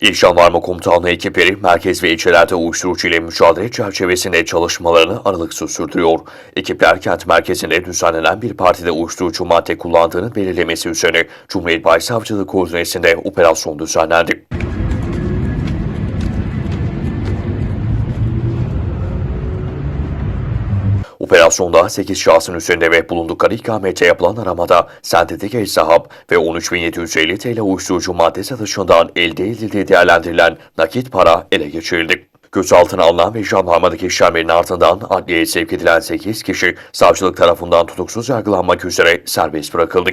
İl Jandarma Komutanlığı ekipleri merkez ve ilçelerde uyuşturucu ile mücadele çerçevesinde çalışmalarını aralıksız sürdürüyor. Ekipler kent merkezinde düzenlenen bir partide uyuşturucu madde kullandığını belirlemesi üzerine Cumhuriyet Başsavcılığı koordinesinde operasyon düzenlendi. Operasyonda 8 şahsın üzerinde ve bulundukları ikamete yapılan aramada sentetik el sahap ve 13.750 TL uyuşturucu madde satışından elde edildiği değerlendirilen nakit para ele geçirildi. Gözaltına alınan ve jandarmadaki işlemlerin ardından adliyeye sevk edilen 8 kişi savcılık tarafından tutuksuz yargılanmak üzere serbest bırakıldı.